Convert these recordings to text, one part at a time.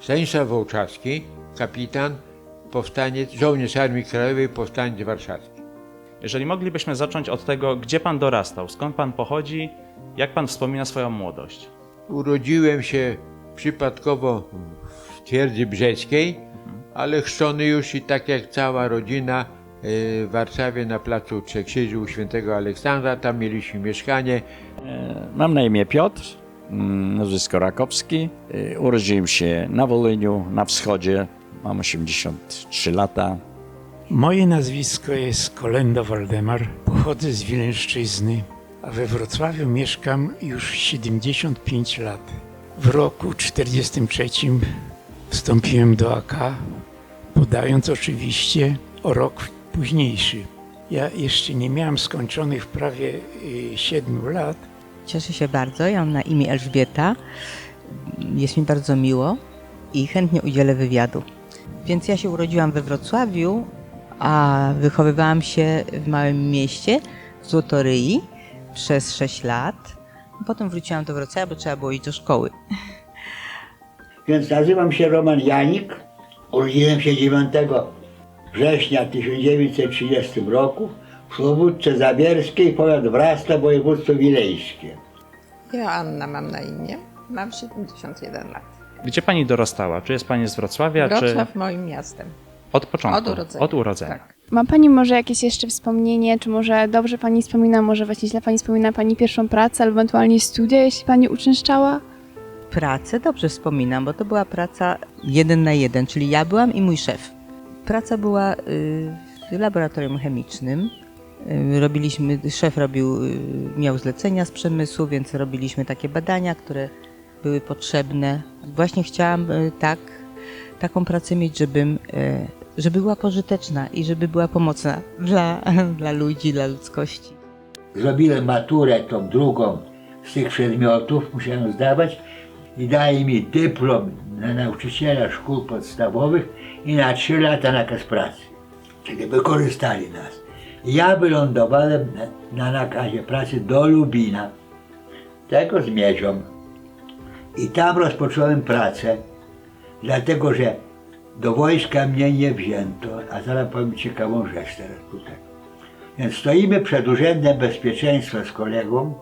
Stanisław Wołczarski, kapitan, powstaniec, żołnierz Armii Krajowej, powstaniec warszawski. Jeżeli moglibyśmy zacząć od tego, gdzie pan dorastał, skąd pan pochodzi, jak pan wspomina swoją młodość. Urodziłem się przypadkowo w twierdzy brzeskiej, ale chrzczony już i tak jak cała rodzina y, w Warszawie na placu Trzech Krzyży u świętego Aleksandra. Tam mieliśmy mieszkanie. E, Mam na imię Piotr, nazwisko Rakowski. E, Urodziłem się na Woliniu, na wschodzie. Mam 83 lata. Moje nazwisko jest Kolendo Waldemar. Pochodzę z Wileńszczyzny, a we Wrocławiu mieszkam już 75 lat. W roku 43 wstąpiłem do AK, podając oczywiście o rok późniejszy. Ja jeszcze nie miałem skończonych prawie 7 lat, Cieszę się bardzo. Ja mam na imię Elżbieta. Jest mi bardzo miło i chętnie udzielę wywiadu. Więc ja się urodziłam we Wrocławiu, a wychowywałam się w małym mieście w Złotoryi przez 6 lat. Potem wróciłam do Wrocławia, bo trzeba było iść do szkoły. Więc nazywam się Roman Janik. Urodziłem się 9 września 1930 roku Słowódce Zabierskiej, powiat Wrasta, województwo wileńskie. Ja Anna mam na imię. Mam 71 lat. Gdzie pani dorastała? Czy jest pani z Wrocławia, czy Wrocław moim miastem. od początku? Od urodzenia. Od urodzenia. Tak. Ma Pani może jakieś jeszcze wspomnienie, czy może dobrze Pani wspomina, może właśnie źle Pani wspomina Pani pierwszą pracę, albo ewentualnie studia, jeśli Pani uczęszczała? Pracę dobrze wspominam, bo to była praca jeden na jeden, czyli ja byłam i mój szef. Praca była y, w laboratorium chemicznym. Y, Robiliśmy, szef robił, y, miał zlecenia z przemysłu, więc robiliśmy takie badania, które były potrzebne. Właśnie chciałam y, tak, taką pracę mieć, żebym, żeby była pożyteczna i żeby była pomocna dla, dla ludzi, dla ludzkości. Zrobiłem maturę tą drugą z tych przedmiotów, musiałem zdawać i daje mi dyplom na nauczyciela szkół podstawowych i na 3 lata nakaz pracy. Czyli wykorzystali nas. Ja wylądowałem na, na nakazie pracy do Lubina, tego z Miedzią. I tam rozpocząłem pracę, dlatego że do wojska mnie nie wzięto, a zaraz powiem ciekawą rzecz teraz tutaj. Więc stoimy przed Urzędem Bezpieczeństwa z kolegą,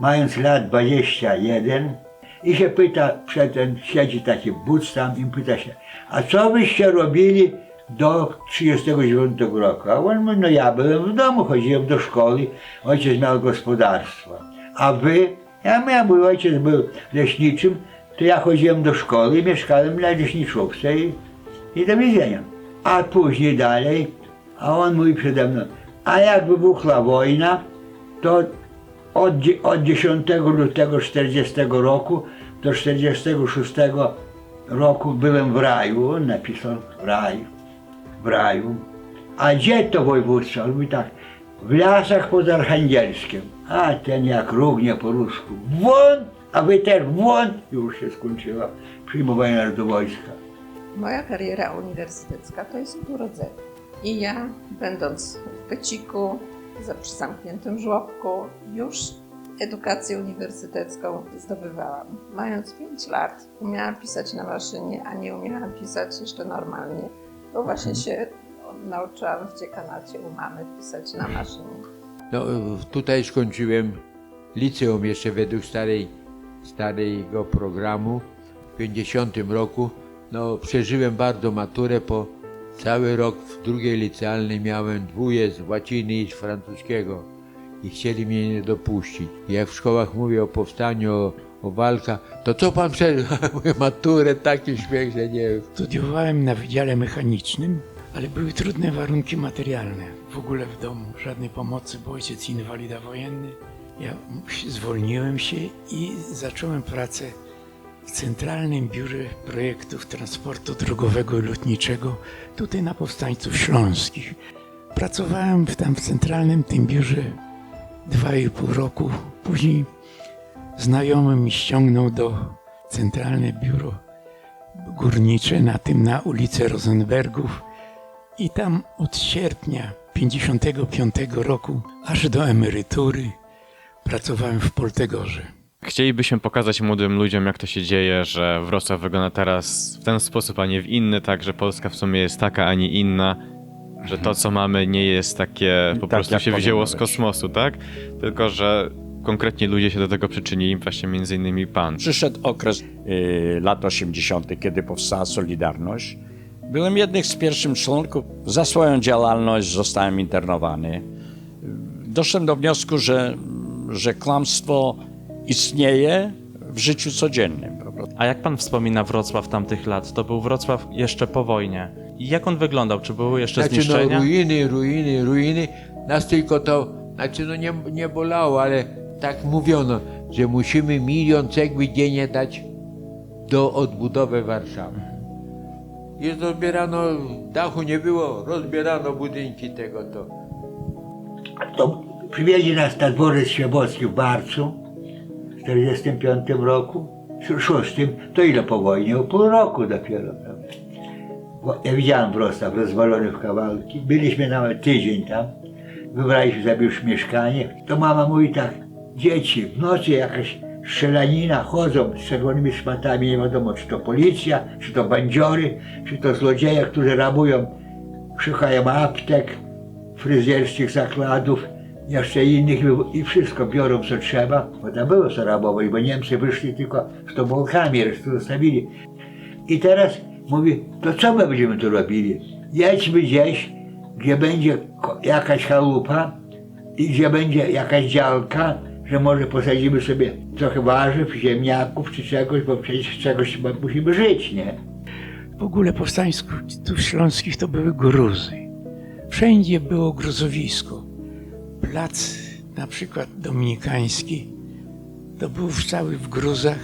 mając lat 21 i się pyta, przed ten siedzi taki buc tam i pyta się, a co wyście robili do 39 roku? A on mówi, no ja byłem w domu, chodziłem do szkoły, ojciec miał gospodarstwo. A wy? Ja mówię, mój ojciec był leśniczym, to ja chodziłem do szkoły mieszkałem na leśniczówce i, i do więzienia. A później dalej, a on mówi przede mną, a jak wybuchła wojna, to od, od 10 lutego 40 roku do 46 roku byłem w raju, on napisał w raju, w raju. A gdzie to województwo? On mówi tak, w lasach pod Archangelskiem. A ten jak równie po rusku, won, a wy też won. Już się skończyła przyjmowanie do wojska. Moja kariera uniwersytecka to jest od urodzenia. I ja, będąc w Peciku, za przy zamkniętym żłobku, już edukację uniwersytecką zdobywałam. Mając 5 lat umiałam pisać na maszynie, a nie umiałam pisać jeszcze normalnie. Bo właśnie się nauczyłam w dziekanacie u mamy pisać na maszynie. No, tutaj skończyłem liceum jeszcze według starej, starego programu w 50 roku. No, przeżyłem bardzo maturę, po cały rok w drugiej licealnej miałem dwóje z łaciny i z francuskiego i chcieli mnie nie dopuścić. Jak w szkołach mówię o powstaniu, o, o walkach, to co pan? Mówię, maturę, taki śmiech, że nie wiem. Studiowałem na Wydziale Mechanicznym, ale były trudne warunki materialne. W ogóle w domu żadnej pomocy, bo ojciec inwalida wojenny. Ja zwolniłem się i zacząłem pracę w Centralnym Biurze Projektów Transportu Drogowego i Lotniczego, tutaj na Powstańców Śląskich. Pracowałem tam w Centralnym tym biurze dwa i pół roku. Później znajomy mi ściągnął do Centralne Biuro górnicze na tym na ulicę Rosenbergów i tam od sierpnia 55 roku aż do emerytury pracowałem w Poltegorze. chcielibyśmy pokazać młodym ludziom, jak to się dzieje, że Wrocław wygląda teraz w ten sposób, a nie w inny, tak, że Polska w sumie jest taka, a nie inna, że to, co mamy, nie jest takie po Tak, prostu się wzięło z kosmosu, tak? Tylko, że konkretnie ludzie się do tego przyczynili, właśnie między innymi pan. Przyszedł okres y, lat 80., kiedy powstała Solidarność. Byłem jednym z pierwszych członków. Za swoją działalność zostałem internowany. Doszedłem do wniosku, że, że kłamstwo istnieje w życiu codziennym. A jak pan wspomina Wrocław tamtych lat? To był Wrocław jeszcze po wojnie. I jak on wyglądał? Czy były jeszcze Znaczy no zniszczenia? ruiny, ruiny, ruiny. Nas tylko to, znaczy no nie, nie bolało, ale tak mówiono, że musimy milion cegły dziennie dać do odbudowy Warszawy. I rozbierano, dachu nie było, rozbierano budynki tego to. To przywieźli nas na dworzec Świebocki w Barcu w 45 roku, w 6, to ile po wojnie? O pół roku dopiero. Ja widziałem Wrocław rozwalony w kawałki, byliśmy nawet tydzień tam, wybraliśmy sobie już mieszkanie, to mama mówi tak, dzieci, w nocy jakaś strzelanina, chodzą z czerwonymi szmatami, nie wiadomo czy to policja, czy to bandziory, czy to złodzieje, którzy rabują, szukają aptek, fryzjerskich zakładów, jeszcze innych i- wszystko biorą co trzeba, bo tam było co rabować, bo Niemcy wyszli tylko z tobolkami, resztę zostawili. I teraz mówi, to co my będziemy tu robili? Jedźmy gdzieś, gdzie będzie jakaś chalupa i gdzie będzie jakaś działka, że może posadzimy sobie trochę warzyw, ziemniaków czy czegoś, bo przecież czegoś musimy żyć, nie? W ogóle powstańsków tu śląskich to były gruzy. Wszędzie było gruzowisko. Plac na przykład dominikański to był cały w gruzach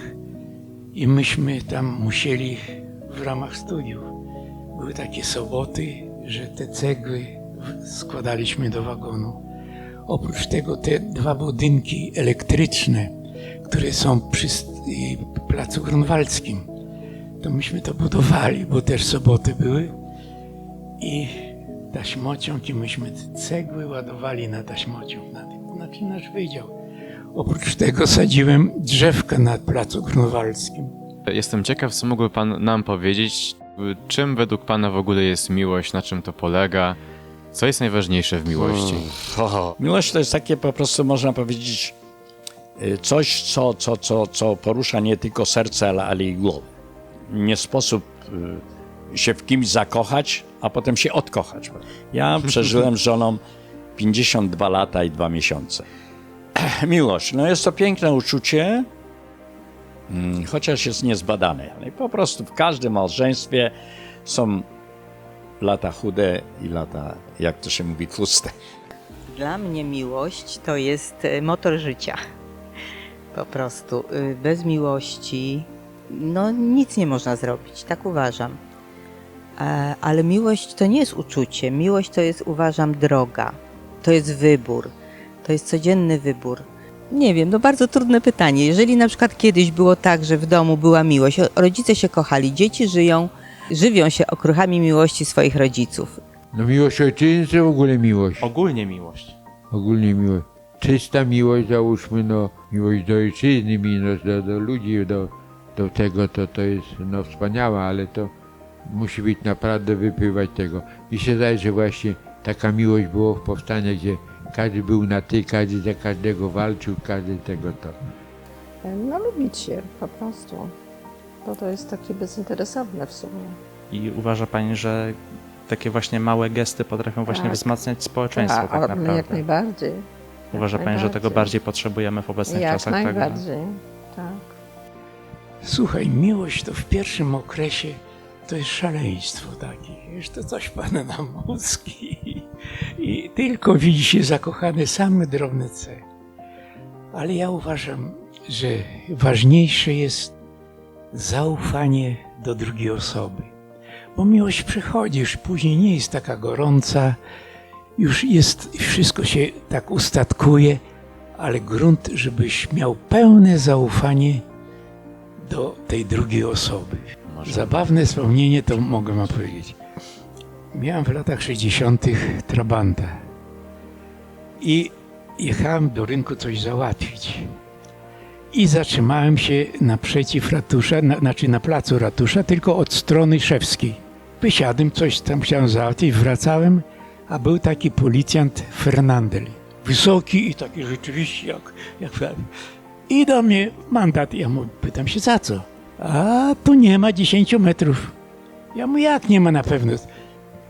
i myśmy tam musieli w ramach studiów. Były takie soboty, że te cegły składaliśmy do wagonu. Oprócz tego te dwa budynki elektryczne, które są przy placu Grunwaldzkim, to myśmy to budowali, bo też soboty były i taśmociąg i myśmy cegły ładowali na taśmociąg, na znaczy nasz wydział. Oprócz tego sadziłem drzewka na placu Grunwaldzkim. Jestem ciekaw, co mógłby pan nam powiedzieć, czym według pana w ogóle jest miłość, na czym to polega, co jest najważniejsze w miłości? Miłość to jest takie po prostu, można powiedzieć, y, coś, co, co, co, co porusza nie tylko serce, ale, ale i głowę. Nie sposób y, się w kimś zakochać, a potem się odkochać. Ja przeżyłem z żoną 52 lata i 2 miesiące. Miłość, no jest to piękne uczucie, mm, chociaż jest niezbadane. Po prostu w każdym małżeństwie są lata chude i lata, jak to się mówi, tłuste. Dla mnie miłość to jest e, motor życia. Po prostu. Y, Bez miłości no nic nie można zrobić, tak uważam. E, Ale miłość to nie jest uczucie. Miłość to jest, uważam, droga. To jest wybór. To jest codzienny wybór. Nie wiem, no bardzo trudne pytanie. Jeżeli na przykład kiedyś było tak, że w domu była miłość, rodzice się kochali, dzieci żyją, żywią się okruchami miłości swoich rodziców. No miłość ojczyzny to w ogóle miłość. Ogólnie miłość. Ogólnie miłość. Czysta miłość, załóżmy, no miłość do ojczyzny, miłość do, do ludzi, do, do tego, to, to jest no wspaniała, ale to musi być naprawdę wypływać tego. Mi się zdaje, że właśnie taka miłość było w powstaniu, gdzie każdy był na ty, każdy za każdego walczył, każdy tego to. No lubić się po prostu. Bo to jest takie bezinteresowne w sumie. I uważa pani, że takie właśnie małe gesty potrafią właśnie Tak. wzmacniać społeczeństwo tak, o, naprawdę. jak najbardziej. Uważa jak pani, że tego najbardziej. bardziej potrzebujemy w obecnych Jak czasach? Także... najbardziej, tak. Słuchaj, miłość to w pierwszym okresie to jest szaleństwo takie. Wiesz, to coś pana na mózg i, i tylko widzi się zakochane same drobne cechy. Ale ja uważam, że ważniejsze jest zaufanie do drugiej osoby. Bo miłość przychodzi, już później nie jest taka gorąca, już jest, wszystko się tak ustatkuje, ale grunt, żebyś miał pełne zaufanie do tej drugiej osoby. Zabawne wspomnienie to mogę wam powiedzieć. Miałem w latach 60. Trabanta i jechałem do rynku coś załatwić. I zatrzymałem się naprzeciw ratusza, na, znaczy na placu ratusza, tylko od strony szewskiej. Wysiadłem, coś tam chciałem załatwić, wracałem, a był taki policjant Fernandel. Wysoki i taki rzeczywiście jak, jak. I do mnie mandat. Ja mu pytam się za co? A tu nie ma 10 metrów. Ja mówię, jak nie ma na pewno?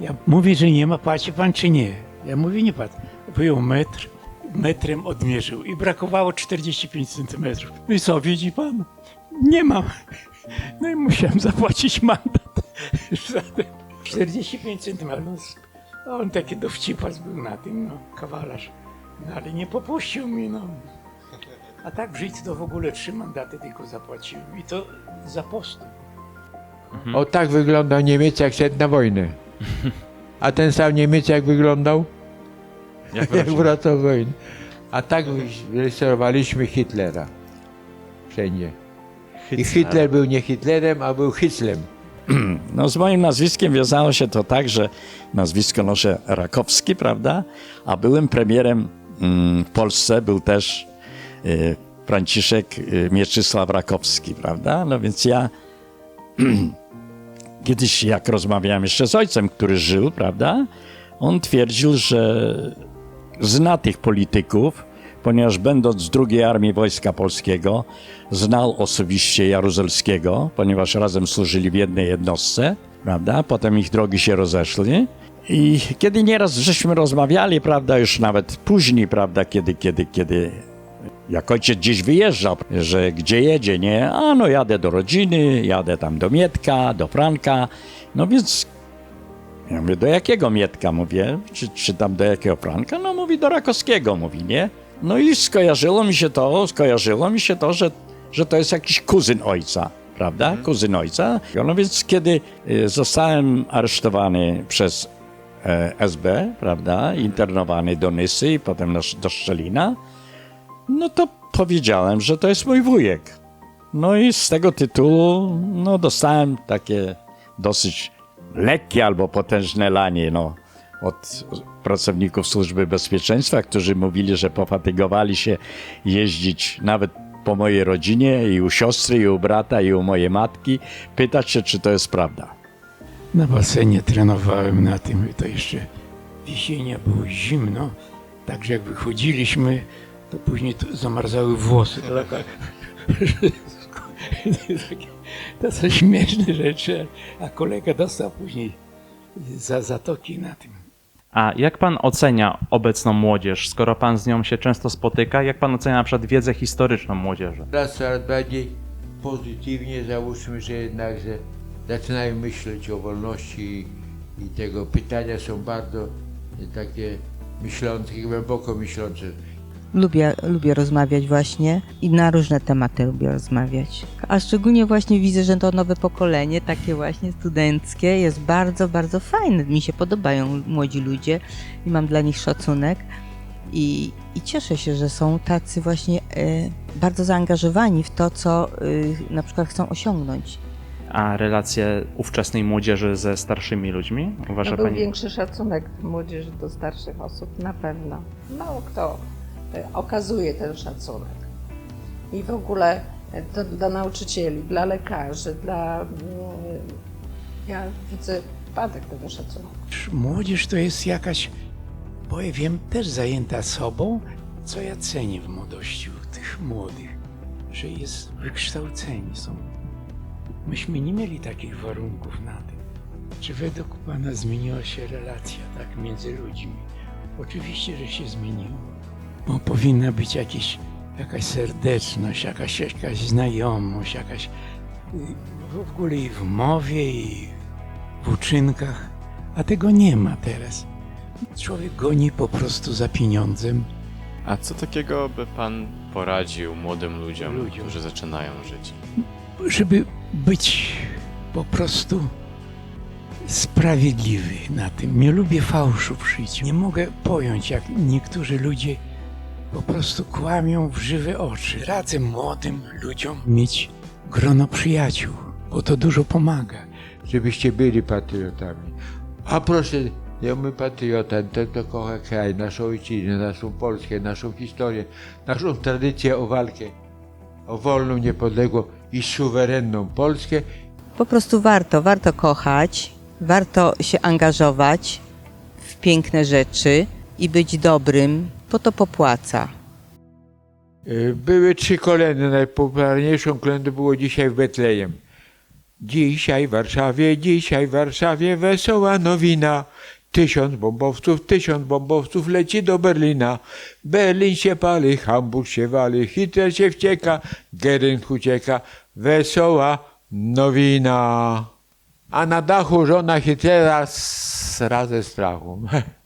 Ja mówię, że nie ma, płaci pan czy nie? Ja mówię, nie płacę. Wyjął metr, metrem odmierzył i brakowało 45 centymetrów. No i co, widzi pan? Nie mam. No i musiałem zapłacić mandat. za te 45 centymetrów. No, on taki dowcipas był na tym, no, kawalarz. No ale nie popuścił mi, no. A tak w życiu to w ogóle trzy mandaty tylko zapłaciłem. I to za postój. O tak wyglądał Niemiec jak szedł na wojnę. A ten sam Niemiec jak wyglądał? Jak z wojny. A tak rysowaliśmy Hitlera. Wszędzie. I Hitler był nie Hitlerem, a był Hitlem. No z moim nazwiskiem wiązało się to tak, że nazwisko noszę Rakowski, prawda? A byłem premierem mm, w Polsce, był też y, Franciszek y, Mieczysław Rakowski, prawda? No więc ja kiedyś jak rozmawiałem jeszcze z ojcem, który żył, prawda? On twierdził, że zna tych polityków, ponieważ będąc w drugiej armii Wojska Polskiego, znał osobiście Jaruzelskiego, ponieważ razem służyli w jednej jednostce, prawda? Potem ich drogi się rozeszli. I kiedy nieraz żeśmy rozmawiali, prawda, już nawet później, prawda, kiedy, kiedy, kiedy jak ojciec gdzieś wyjeżdżał, że gdzie jedzie, nie? A no jadę do rodziny, jadę tam do Mietka, do Franka. No więc ja mówię, do jakiego Mietka? Mówię, czy, czy tam do jakiego Franka? No mówi, do Rakowskiego, mówi, nie? No i skojarzyło mi się to, skojarzyło mi się to, że, że to jest jakiś kuzyn ojca, prawda? Kuzyn ojca. No więc kiedy y, zostałem aresztowany przez e, SB, prawda, internowany do Nysy i potem do Szczelina, no to powiedziałem, że to jest mój wujek. No i z tego tytułu no, dostałem takie dosyć lekkie albo potężne lanie no, od pracowników Służby Bezpieczeństwa, którzy mówili, że pofatygowali się jeździć nawet po mojej rodzinie i u siostry, i u brata, i u mojej matki, pytać się, czy to jest prawda. Na basenie trenowałem na tym, to jeszcze jesienia było zimno, także jak wychodziliśmy, to później to zamarzały włosy. To, taka, to są śmieszne rzeczy, a kolega dostał później za zatoki na tym. A jak pan ocenia obecną młodzież, skoro pan z nią się często spotyka? Jak pan ocenia na przykład wiedzę historyczną młodzieży? Teraz coraz bardziej pozytywnie załóżmy, że jednakże zaczynają myśleć o wolności i tego pytania są bardzo takie myślące, głęboko myślące. Lubię, lubię rozmawiać właśnie i na różne tematy lubię rozmawiać. A szczególnie właśnie widzę, że to nowe pokolenie, takie właśnie studenckie, jest bardzo, bardzo fajne. Mi się podobają młodzi ludzie i mam dla nich szacunek. I, i cieszę się, że są tacy właśnie e, bardzo zaangażowani w to, co e, na przykład chcą osiągnąć. A relacje ówczesnej młodzieży ze starszymi ludźmi? Uważa No był pani? większy szacunek młodzieży do starszych osób, na pewno. Mało kto e, okazuje ten szacunek. I w ogóle e, to dla nauczycieli, dla lekarzy, dla... mm, Ja widzę spadek tego szacunku. Młodzież to jest jakaś, bo ja wiem, też zajęta sobą, co ja cenię w młodości u tych młodych, że jest wykształceni są. Myśmy nie mieli takich warunków na tym. Czy według Pana zmieniła się relacja tak między ludźmi? Oczywiście, że się zmieniło. Bo powinna być jakieś, jakaś serdeczność, jakaś, jakaś znajomość, jakaś w ogóle i w mowie, i w uczynkach, a tego nie ma teraz. Człowiek goni po prostu za pieniądzem. A co takiego by pan poradził młodym ludziom, Ludziom. którzy zaczynają życie? żeby być po prostu sprawiedliwy na tym. Nie lubię fałszu w życiu. Nie mogę pojąć, jak niektórzy ludzie po prostu kłamią w żywe oczy. Radzę młodym ludziom mieć grono przyjaciół, bo to dużo pomaga. żebyście byli patriotami. A proszę, ja my patriota, ten to kocha kraj, naszą ojczyznę, naszą Polskę, naszą historię, naszą tradycję o walkę, o wolną, niepodległą i suwerenną Polskę. Po prostu warto, warto kochać, warto się angażować w piękne rzeczy i być dobrym, bo to popłaca. Y, Były trzy kolendy, najpopularniejszą kolendą było dzisiaj w Betlejem. Dzisiaj w Warszawie, dzisiaj w Warszawie wesoła nowina. Tysiąc bombowców, tysiąc bombowców leci do Berlina. Berlin się pali, Hamburg się wali, Hitler się wcieka, Gering ucieka. Wesoła nowina. A na dachu żona Hitlera sra ze strachu.